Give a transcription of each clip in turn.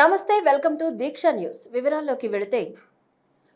నమస్తే welcome to Deeksha news. వివరాల్లోకి వెళితే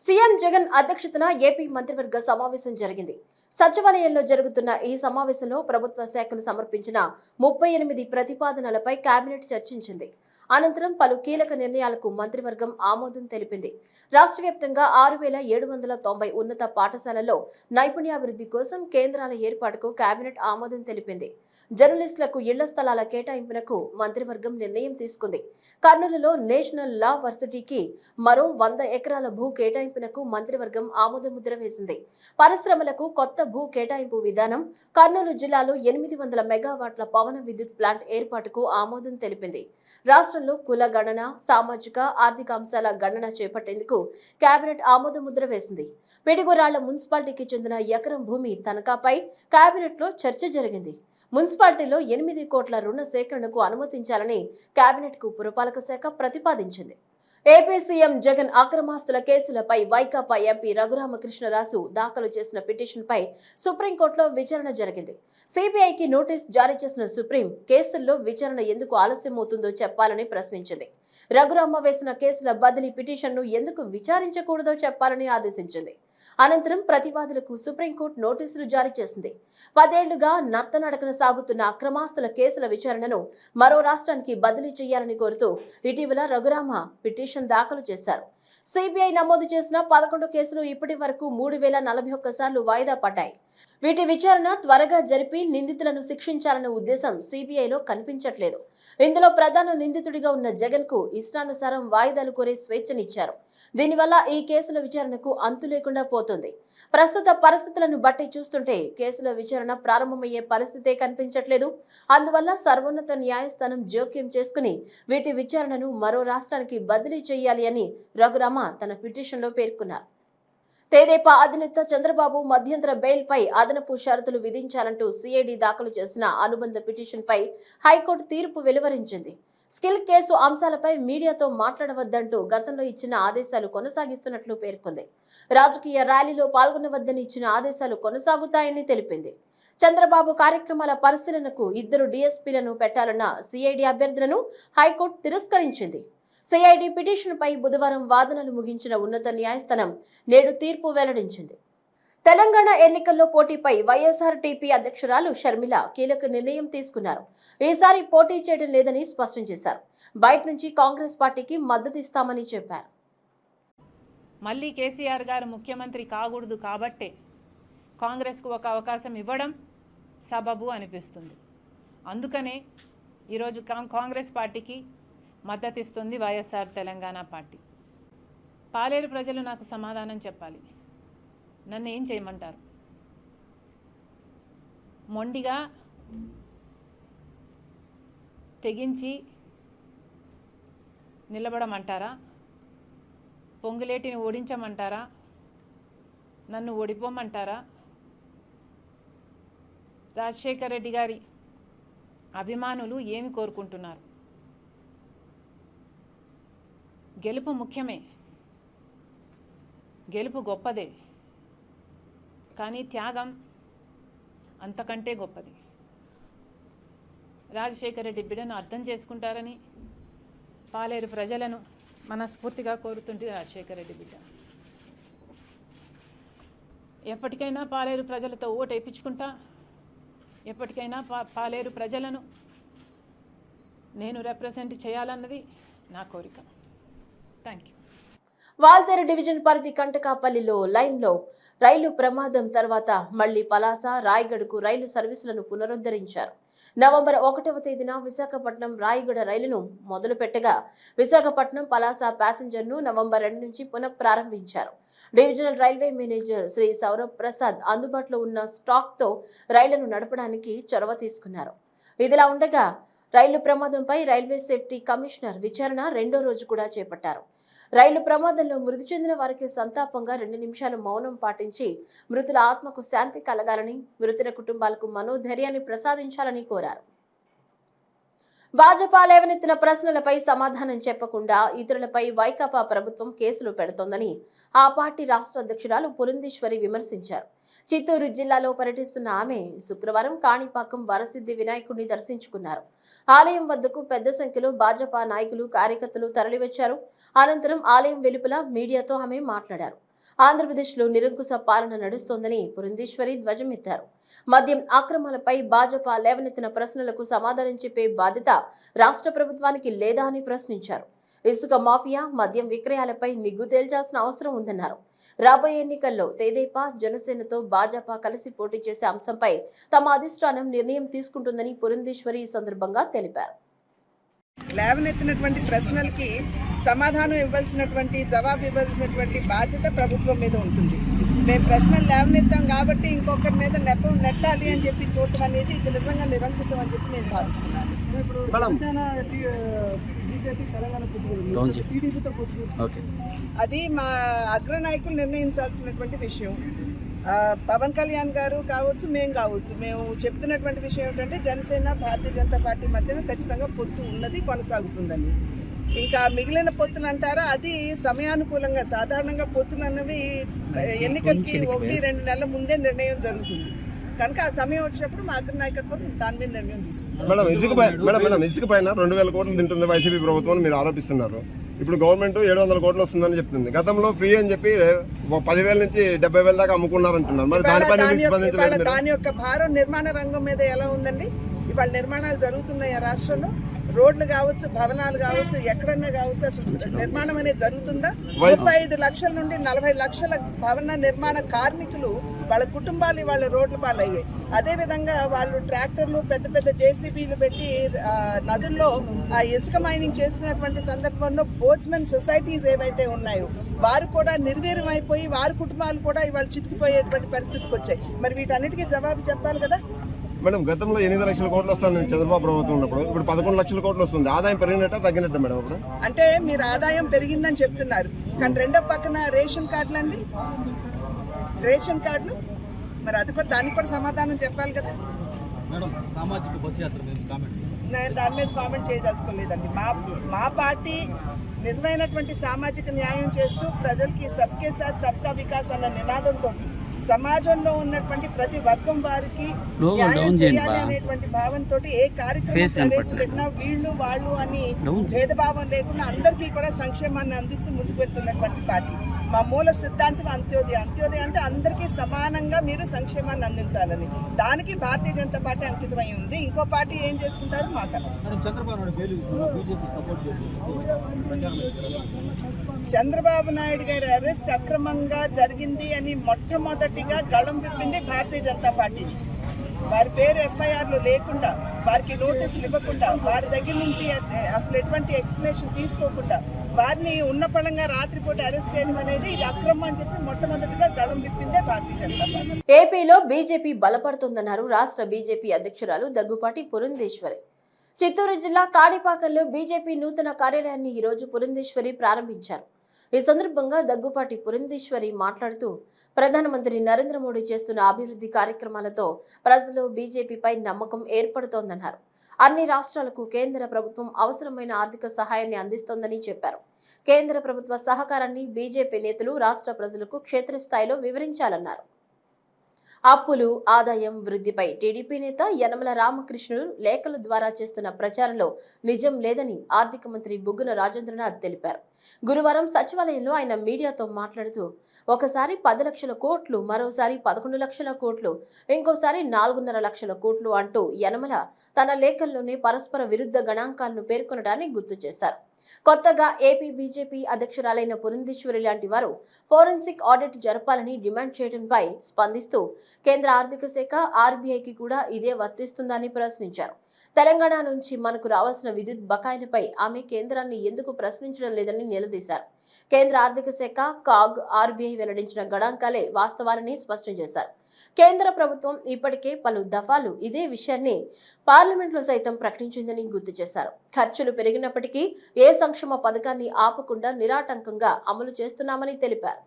సీఎం జగన్ అధ్యక్షతన ఏపీ మంత్రివర్గ సమావేశం జరిగింది. సచివాలయంలో జరుగుతున్న ఈ సమావేశంలో ప్రభుత్వ శాఖలు సమర్పించిన ముప్పై ఎనిమిది ప్రతిపాదనలపై కేబినెట్ చర్చించింది. అనంతరం పలు కీలక నిర్ణయాలకు మంత్రివర్గం ఆమోదం తెలిపింది. రాష్ట్ర వ్యాప్తంగా ఆరు వేల ఏడు వందల తొంభై ఉన్నత పాఠశాలల్లో నైపుణ్యాభివృద్ధి కోసం కేంద్రాల ఏర్పాటుకు కేబినెట్ ఆమోదం తెలిపింది. జర్నలిస్టులకు ఇళ్ళ స్థలాల కేటాయింపునకు మంత్రివర్గం నిర్ణయం తీసుకుంది. కర్నూలులో నేషనల్ లా వర్సిటీకి మరో వంద ఎకరాల భూ కేటాయింపునకు మంత్రివర్గం ఆమోద ముద్ర వేసింది. పరిశ్రమలకు కొత్త భూ కేటాయింపు విధానం కర్నూలు జిల్లాలో ఎనిమిది వందల మెగావాట్ల పవన విద్యుత్ ప్లాంట్ ఏర్పాటుకు ఆమోదం తెలిపింది. రాష్ట్ర రాష్ట్రంలో కుల గణన సామాజిక ఆర్థిక అంశాల గణన చేపట్టేందుకు కేబినెట్ ఆమోద ముద్ర వేసింది. పిడిగురాళ్ళ మున్సిపాలిటీకి చెందిన ఎకరం భూమి తనఖాపై కేబినెట్లో చర్చ జరిగింది. మున్సిపాలిటీలో ఎనిమిది కోట్ల రుణ సేకరణకు అనుమతించాలని కేబినెట్కు పురపాలక శాఖ ప్రతిపాదించింది. ఏపీ సీఎం జగన్ అక్రమాస్తుల కేసులపై వైకాపా ఎంపీ రఘురామకృష్ణరాజు దాఖలు చేసిన పిటిషన్పై సుప్రీంకోర్టులో విచారణ జరిగింది. సిబిఐకి నోటీస్ జారీ చేసిన సుప్రీం కేసుల్లో విచారణ ఎందుకు ఆలస్యమవుతుందో చెప్పాలని ప్రశ్నించింది. రఘురామ వేసిన కేసుల బదిలీ పిటిషన్ను ఎందుకు విచారించకూడదో చెప్పాలని ఆదేశించింది. అనంతరం ప్రతివాదులకు సుప్రీంకోర్టు నోటీసులు జారీ చేసింది. పదేళ్ళుగా నత్తనడకన సాగుతున్న అక్రమాస్తుల కేసుల విచారణను మరో రాష్ట్రానికి బదిలీ చేయాలని కోరుతూ ఇటీవల రఘురామ పిటిషన్ దాఖలు చేశారు. సిబిఐ నమోదు చేసిన పదకొండు కేసులు ఇప్పటి వరకు మూడు వేల నలభై ఒక్కసార్లు వాయిదా పడ్డాయి. వీటి విచారణ త్వరగా జరిపి నిందితులను శిక్షించాలనే ఉద్దేశం సిబిఐలో కనిపించట్లేదు. ఇందులో ప్రధాన నిందితుడిగా ఉన్న జగన్కు ఇష్టానుసారం వాయిదాలు కోరే స్వేచ్ఛనిచ్చారు. దీనివల్ల ఈ కేసుల విచారణకు అంతు లేకుండా పోతుంది. ప్రస్తుత పరిస్థితులను బట్టి చూస్తుంటే కేసుల విచారణ ప్రారంభమయ్యే పరిస్థితే కనిపించట్లేదు. అందువల్ల సర్వోన్నత న్యాయస్థానం జోక్యం చేసుకుని వీటి విచారణను మరో రాష్ట్రానికి బదిలీ చేయాలి అని రఘురామ తన పిటిషన్లో పేర్కొన్నారు. తెదేపా అధినేత చంద్రబాబు మధ్యంతర బెయిల్పై అదనపు షరతులు విధించాలంటూ సిఐడి దాఖలు చేసిన అనుబంధ పిటిషన్పై హైకోర్టు తీర్పు వెలువరించింది. స్కిల్ కేసు అంశాలపై మీడియాతో మాట్లాడవద్దంటూ గతంలో ఇచ్చిన ఆదేశాలు కొనసాగిస్తున్నట్లు పేర్కొంది. రాజకీయ ర్యాలీలో పాల్గొనవద్దని ఇచ్చిన ఆదేశాలు కొనసాగుతాయని తెలిపింది. చంద్రబాబు కార్యక్రమాల పరిశీలనకు ఇద్దరు డీఎస్పీలను పెట్టాలన్న సిఐడి అభ్యర్థులను హైకోర్టు తిరస్కరించింది. సిఐడి పిటిషన్పై బుధవారం వాదనలు ముగించిన ఉన్నత న్యాయస్థానం నేడు తీర్పు వెల్లడించింది. తెలంగాణ ఎన్నికల్లో పోటీపై వైఎస్ఆర్ టీపీ అధ్యక్షురాలు షర్మిల కీలక నిర్ణయం తీసుకున్నారు. ఈసారి పోటీ చేయడం లేదని స్పష్టం చేశారు. బయట నుంచి కాంగ్రెస్ పార్టీకి మద్దతు ఇస్తామని చెప్పారు. మళ్ళీ కేసీఆర్ గారు ముఖ్యమంత్రి కాకూడదు కాబట్టే కాంగ్రెస్కు ఒక అవకాశం ఇవ్వడం సబబు అనిపిస్తుంది. అందుకనే ఈరోజు కాం- కాంగ్రెస్ పార్టీకి మద్దతిస్తుంది వైఎస్ఆర్ తెలంగాణ పార్టీ. పాలేరు ప్రజలు నాకు సమాధానం చెప్పాలి. నన్ను ఏం చేయమంటారు? మొండిగా తెగించి నిలబడమంటారా? పొంగులేటిని ఓడించమంటారా? నన్ను ఓడిపోమంటారా? రాజశేఖర్ రెడ్డి గారి అభిమానులు ఏమి కోరుకుంటున్నారు? గెలుపు ముఖ్యమే. గెలుపు గొప్పదే. కానీ త్యాగం అంతకంటే గొప్పది. రాజశేఖర రెడ్డి బిడ్డను అర్థం చేసుకుంటారని పాలేరు ప్రజలను మనస్ఫూర్తిగా కోరుతుంది రాజశేఖర రెడ్డి బిడ్డ. ఎప్పటికైనా పాలేరు ప్రజలతో ఓటు వేయించుకుంటా ఎప్పటికైనా పా పాలేరు ప్రజలను నేను రిప్రజెంట్ చేయాలన్నది నా కోరిక. థ్యాంక్ యూ డివిజన్ పరిధి కంటకాపల్లిలో లైన్లో రైలు ప్రమాదం తర్వాత మళ్ళీ పలాస రాయగడకు రైలు సర్వీసులను పునరుద్ధరించారు. నవంబర్ ఒకటవ తేదీన విశాఖపట్నం రాయగడ రైలును మొదలు పెట్టగా విశాఖపట్నం పలాస ప్యాసింజర్ను నవంబర్ రెండు నుంచి పునః ప్రారంభించారు divisional railway manager Shri Saurabh Prasad అందుబాటులో ఉన్న స్టాక్తో రైళ్ళను నడపడానికి చొరవ తీసుకున్నారు. ఇదిలా ఉండగా రైలు ప్రమాదంపై రైల్వే సేఫ్టీ కమిషనర్ విచారణ రెండో రోజు కూడా చేపట్టారు. రైలు ప్రమాదంలో మృతి చెందిన వారికి సంతాపంగా రెండు నిమిషాలు మౌనం పాటించి మృతుల ఆత్మకు శాంతి కలగాలని మృతుల కుటుంబాలకు మనోధైర్యాన్ని ప్రసాదించాలని కోరారు. భాజపా లేవనెత్తిన ప్రశ్నలపై సమాధానం చెప్పకుండా ఇతరులపై వైకాపా ప్రభుత్వం కేసులు పెడుతోందని ఆ పార్టీ రాష్ట్ర అధ్యక్షురాలు పురంధీశ్వరి విమర్శించారు. చిత్తూరు జిల్లాలో పర్యటిస్తున్న ఆమె శుక్రవారం కాణిపాకం వరసిద్ధి వినాయకుడిని దర్శించుకున్నారు. ఆలయం వద్దకు పెద్ద సంఖ్యలో భాజపా నాయకులు కార్యకర్తలు తరలివచ్చారు. అనంతరం ఆలయం వెలుపల మీడియాతో ఆమె మాట్లాడారు. ఆంధ్రప్రదేశ్లో నిరంకుశ పాలన నడుస్తోందని పురంధేశ్వరి ధ్వజమెత్తారు మద్యం ఆక్రమాలపై భాజపా లేవనెత్తిన ప్రశ్నలకు సమాధానం చెప్పే బాధ్యత రాష్ట్ర ప్రభుత్వానికి లేదా అని ప్రశ్నించారు. ఇసుక మాఫియా మద్యం విక్రయాలపై నిగ్గు తేల్చాల్సిన అవసరం ఉందన్నారు. రాబోయే ఎన్నికల్లో తెదేపా జనసేనతో భాజపా కలిసి పోటీ చేసే అంశంపై తమ అధిష్టానం నిర్ణయం తీసుకుంటుందని పురంధేశ్వరి ఈ సందర్భంగా తెలిపారు. లేవనెత్తినటువంటి ప్రశ్నలకి సమాధానం ఇవ్వాల్సినటువంటి జవాబు ఇవ్వాల్సినటువంటి బాధ్యత ప్రభుత్వం మీద ఉంటుంది. మేము ప్రశ్నలు లేవనెత్తాం కాబట్టి ఇంకొకరి మీద నెపం నెట్టాలి అని చెప్పి చూడటం అనేది ఇది నిజంగా నిరంకుశం అని చెప్పి నేను భావిస్తున్నాను. అది మా అగ్రనాయకులు నిర్ణయించాల్సినటువంటి విషయం. పవన్ కళ్యాణ్ గారు కావచ్చు మేము కావచ్చు మేము చెప్తున్నటువంటి విషయం ఏమిటంటే జనసేన భారతీయ జనతా పార్టీ మధ్యన ఖచ్చితంగా పొత్తు ఉన్నది కొనసాగుతుందని. ఇంకా మిగిలిన పొత్తులు అంటారా అది సమయానుకూలంగా సాధారణంగా పొత్తులు అన్నవి ఎన్నికలకి ఒకటి రెండు నెలల ముందే నిర్ణయం జరుగుతుంది. కనుక ఆ సమయం వచ్చినప్పుడు మా అగ్రనాయకత్వం దాని మీద నిర్ణయం తీసుకుంటాం. మేడం ఇసుక పై మేడం మేడం ఇసుక పైన రెండు వేల కోట్లు తింటుంది వైసీపీ ప్రభుత్వం అని మీరు ఆరోపిస్తున్నారు. ఇప్పుడు గవర్నమెంట్ ఏడు వందల కోట్లు వస్తుందని చెప్తుంది. గతంలో ఫ్రీ అని చెప్పి పదివేల నుంచి డెబ్బై వేల దాకా అమ్ముకున్నారంటున్నారు. మరి దానిపైన దాని యొక్క- భారం నిర్మాణ రంగం మీద ఎలా ఉందండి? ఇవాళ నిర్మాణాలు జరుగుతున్నాయి ఆ రాష్ట్రంలో? రోడ్లు కావచ్చు భవనాలు కావచ్చు ఎక్కడన్నా కావచ్చు అసలు నిర్మాణం అనేది జరుగుతుందా? ముప్పై ఐదు లక్షల నుండి నలభై లక్షల భవన నిర్మాణ కార్మికులు వాళ్ళ కుటుంబాలు వాళ్ళ రోడ్ల పాలయ్యాయి. అదే విధంగా వాళ్ళు ట్రాక్టర్లు పెద్ద పెద్ద జేసీబీలు పెట్టి నదుల్లో ఆ ఇసుక మైనింగ్ చేస్తున్నటువంటి సందర్భంలో బోట్స్మెన్ సొసైటీస్ ఏవైతే ఉన్నాయో వారు కూడా నిర్వీర్యం అయిపోయి వారి కుటుంబాలు కూడా ఇవాళ చితికిపోయేటువంటి పరిస్థితికి వచ్చాయి. మరి వీటన్నిటికీ జవాబు చెప్పాలి కదా? మేడం గతంలో ఎనిమిది లక్షల కోట్లు వస్తుంది చంద్రబాబు ప్రభుత్వం ఉన్నప్పుడు. ఇప్పుడు పదకొండు లక్షల కోట్లు వస్తుంది. ఆదాయం పెరిగినట్ట తగ్గినట్ట మేడం ఇప్పుడు. అంటే మీరు ఆదాయం పెరిగిందని చెప్తున్నారు. కానీ రెండో పక్కన రేషన్ కార్డులు అండి. రేషన్ కార్డులు. మరి అది కూడా దానికి కూడా సమాధానం చెప్పాలి కదా. మేడం సామాజిక బస్సు యాత్ర కామెంట్ నేను దాని మీద కామెంట్ చేయదలుచుకోలేదండి. మా మా పార్టీ నిజమైనటువంటి సామాజిక న్యాయం చేస్తూ ప్రజలకి సబ్కే సాత్ సబ్కా వికాస్ అన్న నినాదంతో సమాజంలో ఉన్నటువంటి ప్రతి వర్గం వారికి న్యాయం చేయాలి. అనేటువంటి భావంతో ఏ కార్యక్రమం. ప్రవేశపెట్టినా వీళ్ళు వాళ్ళు అని. భేదభావం లేకుండా అందరికీ కూడా సంక్షేమాన్ని అందిస్తూ ముందుకు వెళ్తున్నటువంటి పార్టీ. మా మూల సిద్ధాంతం అంత్యోదయ. అంత్యోదయ అంటే అందరికీ సమానంగా మీరు సంక్షేమాన్ని అందించాలని. దానికి భారతీయ జనతా పార్టీ అంకితమై ఉంది. ఇంకో పార్టీ ఏం చేసుకుంటారు? మాకు చంద్రబాబు చంద్రబాబు నాయుడు గారి అరెస్ట్ అక్రమంగా జరిగింది అని మొట్టమొదటిగా గళం విప్పింది భారతీయ జనతా పార్టీని. వారి పేరు ఎఫ్ఐఆర్లు లేకుండా వారికి నోటీసులు ఇవ్వకుండా వారి దగ్గర నుంచి అసలు ఎటువంటి ఎక్స్ప్లెనేషన్ తీసుకోకుండా వారిని ఉన్న పడంగా రాత్రిపూట అరెస్ట్ చేయడం అనేది ఇది అక్రమం అని చెప్పి మొట్టమొదటిగా గళం విప్పిందే భారతీయ జనతా పార్టీ. ఏపీలో బీజేపీ బలపడుతోందన్నారు రాష్ట్ర బీజేపీ అధ్యక్షురాలు దగ్గుపాటి పురంధేశ్వరి. చిత్తూరు జిల్లా కాణిపాకల్లో బీజేపీ నూతన కార్యాలయాన్ని ఈరోజు పురంధేశ్వరి ప్రారంభించారు. ఈ సందర్భంగా దగ్గుపాటి పురంధేశ్వరి మాట్లాడుతూ ప్రధానమంత్రి నరేంద్ర మోడీ చేస్తున్న అభివృద్ధి కార్యక్రమాలతో ప్రజలు బీజేపీపై నమ్మకం ఏర్పడుతోందన్నారు. అన్ని రాష్ట్రాలకు కేంద్ర ప్రభుత్వం అవసరమైన ఆర్థిక సహాయాన్ని అందిస్తోందని చెప్పారు. కేంద్ర ప్రభుత్వ సహకారాన్ని బీజేపీ నేతలు రాష్ట్ర ప్రజలకు క్షేత్రస్థాయిలో వివరించాలన్నారు. అప్పులు ఆదాయం వృద్ధిపై టీడీపీ నేత యనమల రామకృష్ణుడు లేఖల ద్వారా చేస్తున్న ప్రచారంలో నిజం లేదని ఆర్థిక మంత్రి బుగ్గన రాజేంద్రనాథ్ తెలిపారు. గురువారం సచివాలయంలో ఆయన మీడియాతో మాట్లాడుతూ ఒకసారి పది లక్షల కోట్లు మరోసారి పదకొండు లక్షల కోట్లు ఇంకోసారి నాలుగున్నర లక్షల కోట్లు అంటూ యనమల తన లేఖల్లోనే పరస్పర విరుద్ధ గణాంకాలను పేర్కొనడాన్ని గుర్తు చేశారు. కొత్తగా ఏపీ బీజేపీ అధ్యక్షురాలైన పురంధేశ్వరి లాంటి వారు ఫోరెన్సిక్ ఆడిట్ జరపాలని డిమాండ్ చేయడంపై స్పందిస్తూ కేంద్ర ఆర్థిక శాఖ ఆర్బీఐకి కూడా ఇదే వర్తిస్తుందని ప్రశ్నించారు. తెలంగాణ నుంచి మనకు రావాల్సిన విద్యుత్ బకాయిలపై ఆమె కేంద్రాన్ని ఎందుకు ప్రశ్నించడం లేదని నిలదీశారు. కేంద్ర ఆర్థిక శాఖ కాగ్ ఆర్బీఐ వెల్లడించిన గణాంకాలే వాస్తవాలని స్పష్టం చేశారు. కేంద్ర ప్రభుత్వం ఇప్పటికే పలు దఫాలు ఇదే విషయాన్ని పార్లమెంట్లో సైతం ప్రకటించిందని గుర్తు చేశారు. ఖర్చులు పెరిగినప్పటికీ ఏ సంక్షేమ పథకాన్ని ఆపకుండా నిరాటంకంగా అమలు చేస్తున్నామని తెలిపారు.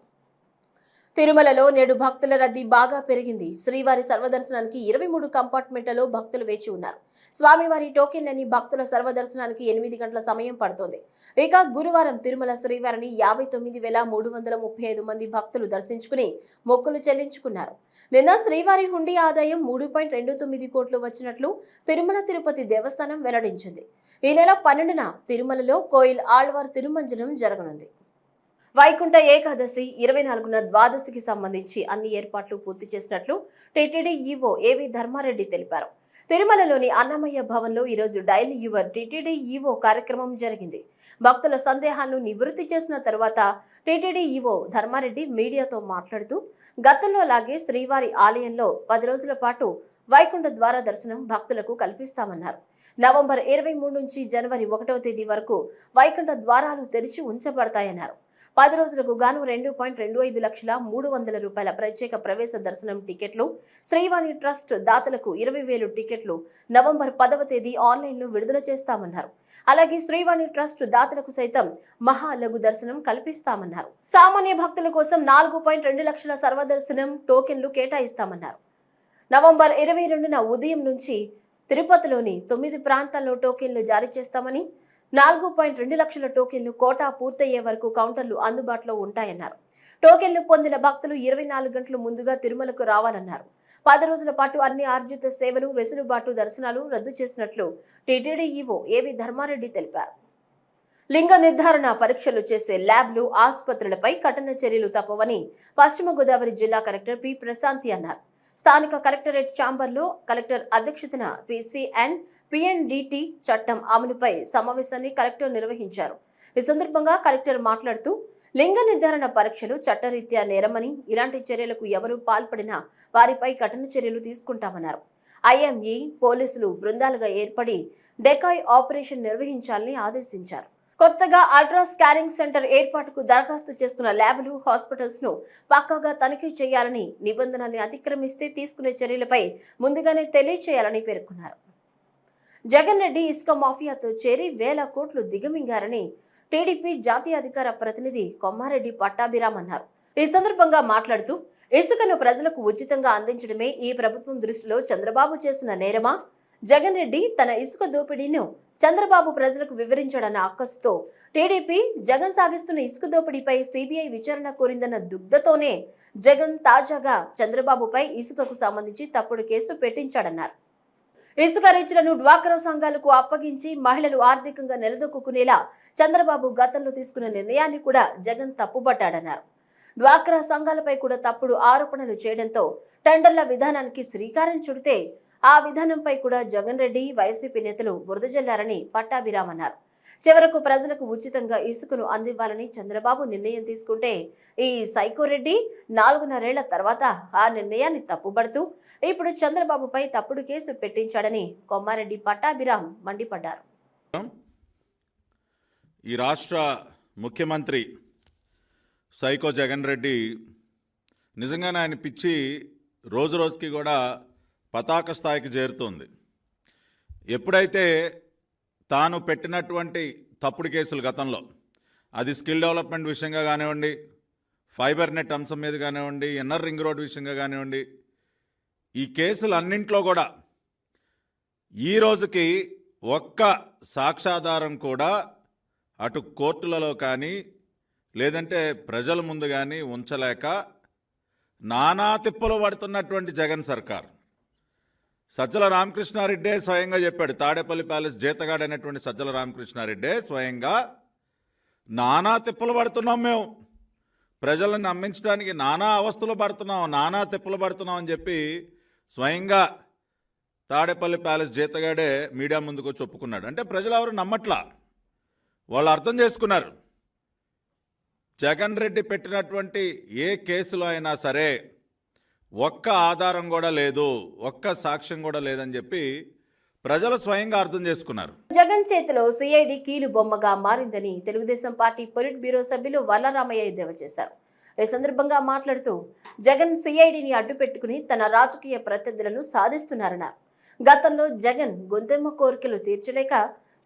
తిరుమలలో నేడు భక్తుల రద్దీ బాగా పెరిగింది. శ్రీవారి సర్వదర్శనానికి ఇరవై మూడు కంపార్ట్మెంట్లలో భక్తులు వేచి ఉన్నారు. స్వామివారి టోకెన్లని భక్తుల సర్వదర్శనానికి ఎనిమిది గంటల సమయం పడుతోంది. ఇక గురువారం తిరుమల శ్రీవారిని యాభై తొమ్మిది వేల మూడు వందల ముప్పై ఐదు మంది భక్తులు దర్శించుకుని మొక్కులు చెల్లించుకున్నారు. నిన్న శ్రీవారి హుండీ ఆదాయం మూడు పాయింట్ రెండు తొమ్మిది కోట్లు వచ్చినట్లు తిరుమల తిరుపతి దేవస్థానం వెల్లడించింది. ఈ నెల పన్నెండున తిరుమలలో కోయిల్ ఆళ్వార్ తిరుమంజనం జరగనుంది. వైకుంఠ ఏకాదశి ఇరవై నాలుగున ద్వాదశికి సంబంధించి అన్ని ఏర్పాట్లు పూర్తి చేసినట్లు టీటీడీ ఈవో ఏవి ధర్మారెడ్డి తెలిపారు. తిరుమలలోని అన్నమయ్య భవన్లో ఈరోజు డైలీ యువర్ టీటీడీ ఈవో కార్యక్రమం జరిగింది. భక్తుల సందేహాలను నివృత్తి చేసిన తర్వాత టీటీడీ ఈవో ధర్మారెడ్డి మీడియాతో మాట్లాడుతూ గతంలో లాగే శ్రీవారి ఆలయంలో పది రోజుల పాటు వైకుంఠ ద్వార దర్శనం భక్తులకు కల్పిస్తామన్నారు. నవంబర్ ఇరవై మూడు నుంచి జనవరి ఒకటవ తేదీ వరకు వైకుంఠ ద్వారాలు తెరిచి ఉంచబడతాయన్నారు. పది రోజులకు గాను రెండు పాయింట్ రెండు ఐదు లక్షల మూడు వందల రూపాయల ప్రత్యేక ప్రవేశ దర్శనం టికెట్లు. శ్రీవాణి ట్రస్ట్ దాతలకు ఇరవై వేలు టికెట్లు. నవంబర్ పదవ తేదీ ఆన్లైన్లో విడుదల చేస్తామన్నారు. అలాగే శ్రీవాణి ట్రస్ట్ దాతలకు సైతం మహా లఘు దర్శనం కల్పిస్తామన్నారు. సామాన్య భక్తుల కోసం నాలుగు పాయింట్ రెండు లక్షల సర్వదర్శనం టోకెన్లు కేటాయిస్తామన్నారు. నవంబర్ ఇరవై రెండున ఉదయం నుంచి తిరుపతిలోని తొమ్మిది ప్రాంతాల్లో టోకెన్లు జారీ చేస్తామని నాలుగు పాయింట్ రెండు లక్షల టోకెన్లు కోటా పూర్తయ్యే వరకు కౌంటర్లు అందుబాటులో ఉంటాయన్నారు. టోకెన్లు పొందిన భక్తులు ఇరవై నాలుగు గంటలు ముందుగా తిరుమలకు రావాలన్నారు. పది రోజుల పాటు అన్ని ఆర్జిత సేవలు వెసులుబాటు దర్శనాలు రద్దు చేసినట్లు టీటీడీ ఈవో ఏవి ధర్మారెడ్డి తెలిపారు. లింగ నిర్ధారణ పరీక్షలు చేసే ల్యాబ్లు ఆసుపత్రులపై కఠిన చర్యలు తప్పవని పశ్చిమ గోదావరి జిల్లా కలెక్టర్ పి ప్రశాంతి అన్నారు. స్థానిక కలెక్టరేట్ ఛాంబర్లో కలెక్టర్ అధ్యక్షతన పిసి అండ్ పిఎన్డిటి చట్టం అమలుపై సమావేశాన్ని కలెక్టర్ నిర్వహించారు. ఈ సందర్భంగా కలెక్టర్ మాట్లాడుతూ లింగ నిర్ధారణ పరీక్షలు చట్టరీత్యా నేరమని ఇలాంటి చర్యలకు ఎవరు పాల్పడినా వారిపై కఠిన చర్యలు తీసుకుంటామన్నారు. ఐఎంఈ పోలీసులు బృందాలుగా ఏర్పడి డెకాయ్ ఆపరేషన్ నిర్వహించాలని ఆదేశించారు. కొత్తగా అల్ట్రా స్కానింగ్ సెంటర్ ఏర్పాటుకు దరఖాస్తు చేసుకున్న ల్యాబ్లు హాస్పిటల్స్ను పక్కాగా తనిఖీ చేయాలని నిబంధనల్ని అతిక్రమిస్తే తీసుకునే చర్యలపై ముందుగానే తెలియచేయాలని పేర్కొన్నారు. జగన్ రెడ్డి ఇసుక మాఫియాతో చేరి వేల కోట్లు దిగమింగారని టీడీపీ జాతీయ అధికార ప్రతినిధి కొమ్మారెడ్డి పట్టాభిరామ్ అన్నారు. ఈ సందర్భంగా మాట్లాడుతూ ఇసుకను ప్రజలకు ఉచితంగా అందించడమే ఈ ప్రభుత్వం దృష్టిలో చంద్రబాబు చేసిన నేరమా? జగన్ రెడ్డి తన ఇసుక దోపిడీను చంద్రబాబు ప్రజలకు వివరించడన్న అక్కసుతో టీడీపీ జగన్ సాగిస్తున్న ఇసుక దోపిడీపై సిబిఐ విచారణ కోరిందన్న దుగ్ధతోనే జగన్ తాజాగా చంద్రబాబుపై ఇసుకకు సంబంధించి తప్పుడు కేసు పెట్టించాడన్నారు. ఇసుక రీచ్లను డ్వాక్రా సంఘాలకు అప్పగించి మహిళలు ఆర్థికంగా నిలదొక్కునేలా చంద్రబాబు గతంలో తీసుకున్న నిర్ణయాన్ని కూడా జగన్ తప్పుబట్టాడన్నారు. డ్వాక్రా సంఘాలపై కూడా తప్పుడు ఆరోపణలు చేయడంతో టెండర్ల విధానానికి శ్రీకారం చుడితే ఆ విధానంపై కూడా జగన్ రెడ్డి వైసీపీ నేతలు బురదజల్లారని పట్టాభిరామ్ అన్నారు చివరకు ప్రజలకు ఉచితంగా ఇసుకను అందివ్వాలని చంద్రబాబు నిర్ణయం తీసుకుంటే ఈ సైకోరెడ్డి నాలుగున్నరేళ్ళ తర్వాత ఆ నిర్ణయాన్ని తప్పుబడుతూ ఇప్పుడు చంద్రబాబుపై తప్పుడు కేసు పెట్టించాడని కొమ్మారెడ్డి పట్టాభిరామ్ మండిపడ్డారు. ఈ రాష్ట్ర ముఖ్యమంత్రి సైకో జగన్ రెడ్డి నిజంగానే ఆయన పిచ్చి రోజు రోజుకి కూడా పతాక స్థాయికి చేరుతోంది. ఎప్పుడైతే తాను పెట్టినటువంటి తప్పుడు కేసులు గతంలో అది స్కిల్ డెవలప్మెంట్ విషయంగా కానివ్వండి ఫైబర్ నెట్ అంశం మీద కానివ్వండి ఎన్ఆర్ రింగ్ రోడ్ విషయంగా కానివ్వండి ఈ కేసులు అన్నింట్లో కూడా ఈ రోజుకి ఒక్క సాక్షాధారం కూడా అటు కోర్టులలో కానీ లేదంటే ప్రజల ముందు కానీ ఉంచలేక నానా తిప్పలు పడుతున్నటువంటి జగన్ సర్కార్. సజ్జల రామకృష్ణారెడ్డే స్వయంగా చెప్పాడు. తాడేపల్లి ప్యాలెస్ జీతగాడు అనేటువంటి సజ్జల రామకృష్ణారెడ్డే స్వయంగా నానా తిప్పలు పడుతున్నాం మేము. ప్రజలను నమ్మించడానికి నానా అవస్థలు పడుతున్నాం నానా తిప్పలు పడుతున్నాం అని చెప్పి స్వయంగా తాడేపల్లి ప్యాలెస్ జీతగాడే మీడియా ముందుకు వచ్చి ఒప్పుకున్నాడు అంటే ప్రజలు ఎవరు నమ్మట్లా? వాళ్ళు అర్థం చేసుకున్నారు. జగన్ రెడ్డి పెట్టినటువంటి ఏ కేసులో అయినా సరే ఒక్క ఆధారం కూడా లేదు ఒక్క సాక్ష్యం కూడా లేదని చెప్పి ప్రజలు స్వయంగా అర్థం చేసుకున్నారు. జగన్ చేతిలో సిఐడి కీలు బొమ్మగా మారిందని తెలుగుదేశం పార్టీ పొలిట్ బ్యూరో సభ్యులు వల్లరామయ్య ఎద్దేవా చేశారు. ఈ సందర్భంగా మాట్లాడుతూ జగన్ సిఐడిని అడ్డుపెట్టుకుని తన రాజకీయ ప్రత్యర్థులను సాధిస్తున్నారన్నారు. గతంలో జగన్ గొంతెమ్మ కోరికలు తీర్చలేక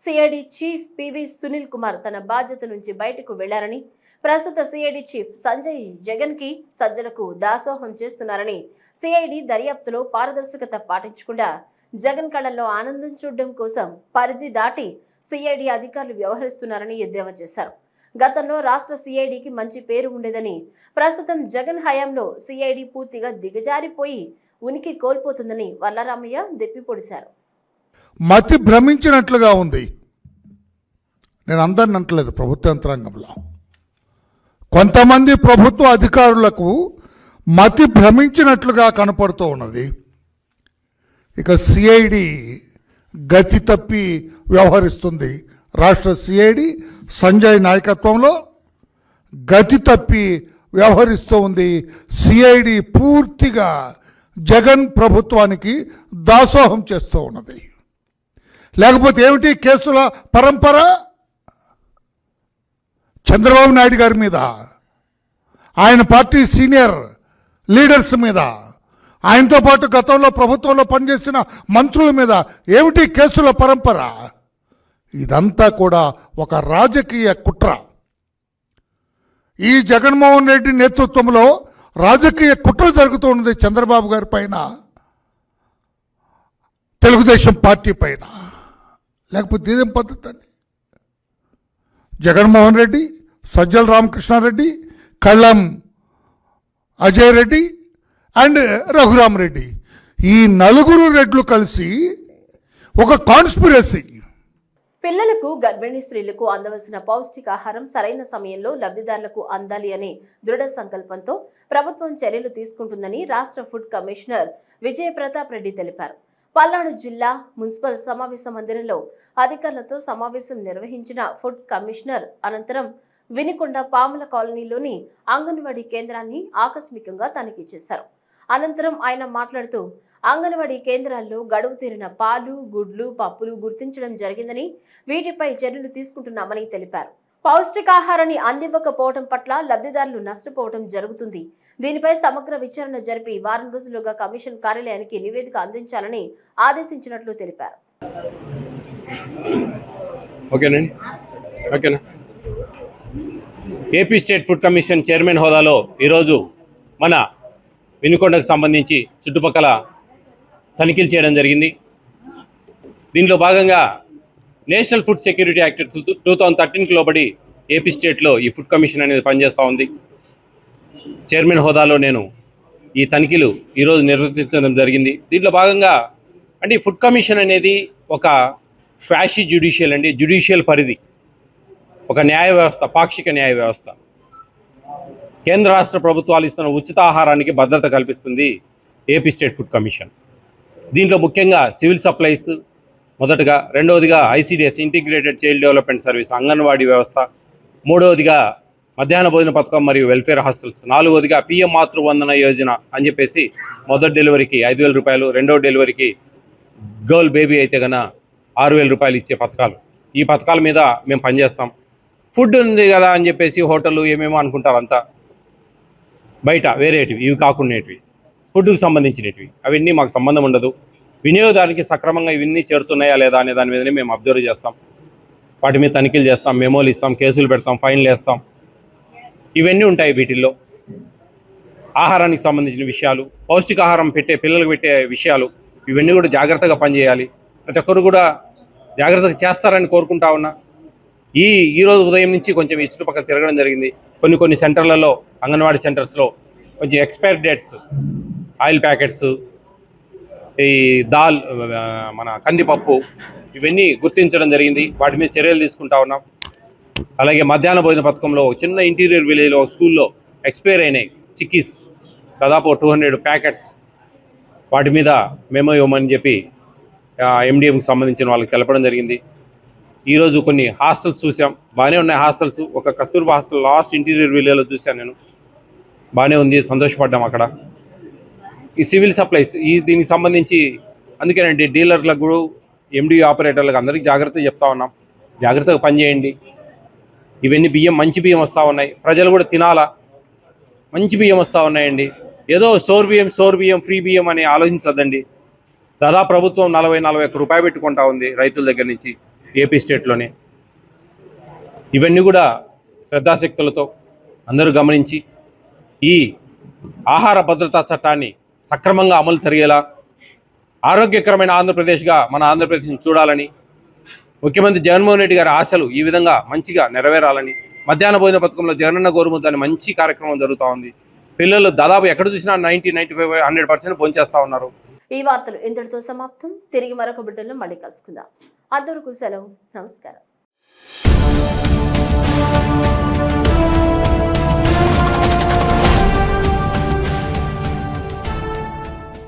CID chief PV Sunil Kumar తన బాధ్యత నుంచి బయటకు వెళ్ళారని ప్రస్తుత సిఐడి చీఫ్ సంజయ్ జగన్కి సజ్జలకు దాసోహం చేస్తున్నారని సిఐడి దర్యాప్తులో పారదర్శకత పాటించకుండా జగన్ కళల్లో ఆనందం చూడడం కోసం పరిధి దాటి సిఐడి అధికారులు వ్యవహరిస్తున్నారని ఎద్దేవా చేశారు. గతంలో రాష్ట్ర సిఐడికి మంచి పేరు ఉండేదని ప్రస్తుతం జగన్ హయాంలో సిఐడి పూర్తిగా దిగజారిపోయి ఉనికి కోల్పోతుందని వల్లరామయ్య దెప్పిపొడిశారు మతి భ్రమించినట్లుగా ఉంది. నేను అందరిని అంటలేదు ప్రభుత్వ యంత్రాంగంలో. కొంతమంది ప్రభుత్వ అధికారులకు మతి భ్రమించినట్లుగా కనపడుతూ ఉన్నది. ఇక సిఐడి గతి తప్పి వ్యవహరిస్తుంది. రాష్ట్ర సిఐడి సంజయ్ నాయకత్వంలో గతి తప్పి వ్యవహరిస్తూ ఉంది. సిఐడి పూర్తిగా జగన్ ప్రభుత్వానికి దాసోహం చేస్తూ ఉన్నది. లేకపోతే ఏమిటి? కేసుల పరంపర? చంద్రబాబు నాయుడు గారి మీద ఆయన పార్టీ సీనియర్ లీడర్స్ మీద ఆయనతో పాటు గతంలో ప్రభుత్వంలో పనిచేసిన మంత్రుల మీద ఏమిటి కేసుల పరంపర? ఇదంతా కూడా ఒక రాజకీయ కుట్ర. ఈ జగన్మోహన్ రెడ్డి నేతృత్వంలో రాజకీయ కుట్ర జరుగుతున్నది చంద్రబాబు గారి పైన తెలుగుదేశం పార్టీ పైన. లేకపోతే ఇదేం పద్ధతి అండి? జగన్మోహన్ రెడ్డి సజ్జల రామకృష్ణారెడ్డి కళ్ళం అజయ్ రెడ్డి అండ్ రఘురామ్ రెడ్డి. ఈ నలుగురు రెడ్లు కలిసి ఒక కాన్స్పిరసీ. పిల్లలకు గర్భిణీ స్త్రీలకు అందవలసిన పౌష్టికాహారం సరైన సమయంలో లబ్ధిదారులకు అందాలి అనే దృఢ సంకల్పంతో ప్రభుత్వం చర్యలు తీసుకుంటుందని రాష్ట్ర ఫుడ్ కమిషనర్ విజయ ప్రతాప్ రెడ్డి తెలిపారు. పల్నాడు జిల్లా మున్సిపల్ సమావేశ మందిరంలో అధికారులతో సమావేశం నిర్వహించిన ఫుడ్ కమిషనర్ అనంతరం వినికొండ పాముల కాలనీలోని అంగన్వాడీ కేంద్రాన్ని ఆకస్మికంగా తనిఖీ చేశారు. అనంతరం ఆయన మాట్లాడుతూ అంగన్వాడీ కేంద్రాల్లో గడువు తీరిన పాలు గుడ్లు పప్పులు గుర్తించడం జరిగిందని వీటిపై చర్యలు తీసుకుంటున్నామని తెలిపారు. పౌష్టికాహారాన్ని అందివ్వకపోవడం పట్ల లబ్ధిదారులు నష్టపోవడం జరుగుతుంది. దీనిపై సమగ్ర విచారణ జరిపి వారం రోజులుగా కమిషన్ కార్యాలయానికి నివేదిక అందించాలని ఆదేశించినట్లు తెలిపారు. ఓకేనా? AP state food commission chairman హోదాలో ఈరోజు మన వినుకొండకు సంబంధించి చుట్టుపక్కల తనిఖీలు చేయడం జరిగింది. దీంట్లో భాగంగా national food security act two thousand థర్టీన్కి లోబడి ఏపీ స్టేట్లో ఈ ఫుడ్ కమిషన్ అనేది పనిచేస్తూ ఉంది. చైర్మన్ హోదాలో నేను ఈ తనిఖీలు ఈరోజు నిర్వర్తించడం జరిగింది. దీంట్లో భాగంగా అంటే ఈ ఫుడ్ కమిషన్ అనేది ఒక క్వాషి జ్యుడిషియల్ అండి. జ్యుడిషియల్ పరిధి. ఒక న్యాయ వ్యవస్థ పాక్షిక న్యాయ వ్యవస్థ. కేంద్ర రాష్ట్ర ప్రభుత్వాలు ఇస్తున్న ఉచిత ఆహారానికి భద్రత కల్పిస్తుంది ఏపీ స్టేట్ ఫుడ్ కమిషన్. దీంట్లో ముఖ్యంగా సివిల్ సప్లైస్ మొదటగా రెండవదిగా ICDS integrated child development service anganwadi వ్యవస్థ మూడవదిగా మధ్యాహ్న భోజన పథకం మరియు వెల్ఫేర్ హాస్టల్స్ నాలుగవదిగా పిఎం మాతృవందన యోజన అని చెప్పేసి మొదటి డెలివరీకి ఐదు వేల రూపాయలు రెండవ డెలివరీకి గర్ల్ బేబీ అయితే గన ఆరు వేల రూపాయలు ఇచ్చే పథకాలు. ఈ పథకాల మీద మేము పనిచేస్తాం. ఫుడ్ ఉంది కదా అని చెప్పేసి హోటల్ ఏమేమో అనుకుంటారు అంతా. బయట వేరేటివి ఇవి కాకుండాటివి. ఫుడ్కు సంబంధించినటివి. అవన్నీ మాకు సంబంధం ఉండదు. వినియోగదారునికి సక్రమంగా ఇవన్నీ చేరుతున్నాయా లేదా అనే దాని మీదనే మేము అబ్జర్వ్ చేస్తాం. వాటి మీద తనిఖీలు చేస్తాం మెమోలు ఇస్తాం కేసులు పెడతాం ఫైన్లు వేస్తాం. ఇవన్నీ ఉంటాయి వీటిల్లో. ఆహారానికి సంబంధించిన విషయాలు పౌష్టికాహారం పెట్టే పిల్లలకు పెట్టే విషయాలు ఇవన్నీ కూడా జాగ్రత్తగా పనిచేయాలి. ప్రతి ఒక్కరు కూడా జాగ్రత్తగా చేస్తారని కోరుకుంటా ఉన్నా. ఈ ఈరోజు ఉదయం నుంచి కొంచెం ఈ చుట్టుపక్కల తిరగడం జరిగింది. కొన్ని కొన్ని సెంటర్లలో అంగన్వాడీ సెంటర్స్లో కొంచెం ఎక్స్పైర్ డేట్స్ ఆయిల్ ప్యాకెట్స్ ఈ దాల్ మన కందిపప్పు ఇవన్నీ గుర్తించడం జరిగింది. వాటి మీద చర్యలు తీసుకుంటా ఉన్నాం. అలాగే మధ్యాహ్న భోజన పథకంలో చిన్న ఇంటీరియర్ విలేజ్లో స్కూల్లో ఎక్స్పైర్ అయినాయి. చిక్కీస్ దాదాపు టూ హండ్రెడ్ ప్యాకెట్స్. వాటి మీద మేమో ఇవ్వమని చెప్పి ఎండిఎంకి సంబంధించిన వాళ్ళకి తెలపడం జరిగింది. ఈరోజు కొన్ని హాస్టల్స్ చూసాం. బాగానే ఉన్నాయి హాస్టల్స్. ఒక కస్తూర్బా హాస్టల్ లాస్ట్ ఇంటీరియర్ విలేజ్లో చూశాను నేను. బాగానే ఉంది. సంతోషపడ్డాం అక్కడ. ఈ సివిల్ సప్లైస్ ఈ దీనికి సంబంధించి అందుకేనండి డీలర్లకు కూడా ఎండి ఆపరేటర్లకు అందరికీ జాగ్రత్త చెప్తా ఉన్నాం. జాగ్రత్తగా పనిచేయండి ఇవన్నీ బియ్యం మంచి బియ్యం వస్తూ ఉన్నాయి. ప్రజలు కూడా తినాలా? మంచి బియ్యం వస్తూ ఉన్నాయండి. ఏదో స్టోర్ బియ్యం స్టోర్ బియ్యం ఫ్రీ బియ్యం అని ఆలోచించద్దండి. దాదాపు ప్రభుత్వం నలభై నలభై ఒక్క రూపాయలు పెట్టుకుంటా ఉంది రైతుల దగ్గర నుంచి ఏపీ స్టేట్లోనే. ఇవన్నీ కూడా శ్రద్ధాశక్తులతో అందరూ గమనించి ఈ ఆహార భద్రతా చట్టాన్ని సక్రమంగా అమలు జరిగేలా ఆరోగ్యకరమైన ఆంధ్రప్రదేశ్గా మన ఆంధ్రప్రదేశ్ని చూడాలని ముఖ్యమంత్రి జగన్మోహన్ రెడ్డి గారి ఆశలు ఈ విధంగా మంచిగా నెరవేరాలని మధ్యాహ్న భోజన పథకంలో జగనన్న గోరుముద్ద అనే మంచి కార్యక్రమం జరుగుతూ ఉంది. పిల్లలు దాదాపు ఎక్కడ చూసినా ninety ninety five hundred percent భోంచేస్తూ ఉన్నారు. ఈ వార్తలు ఇంతటితో సమాప్తం. తిరిగి మరొక బిడ్డలో మళ్ళీ కలుసుకుందాం. అంతవరకు సెలవు. నమస్కారం.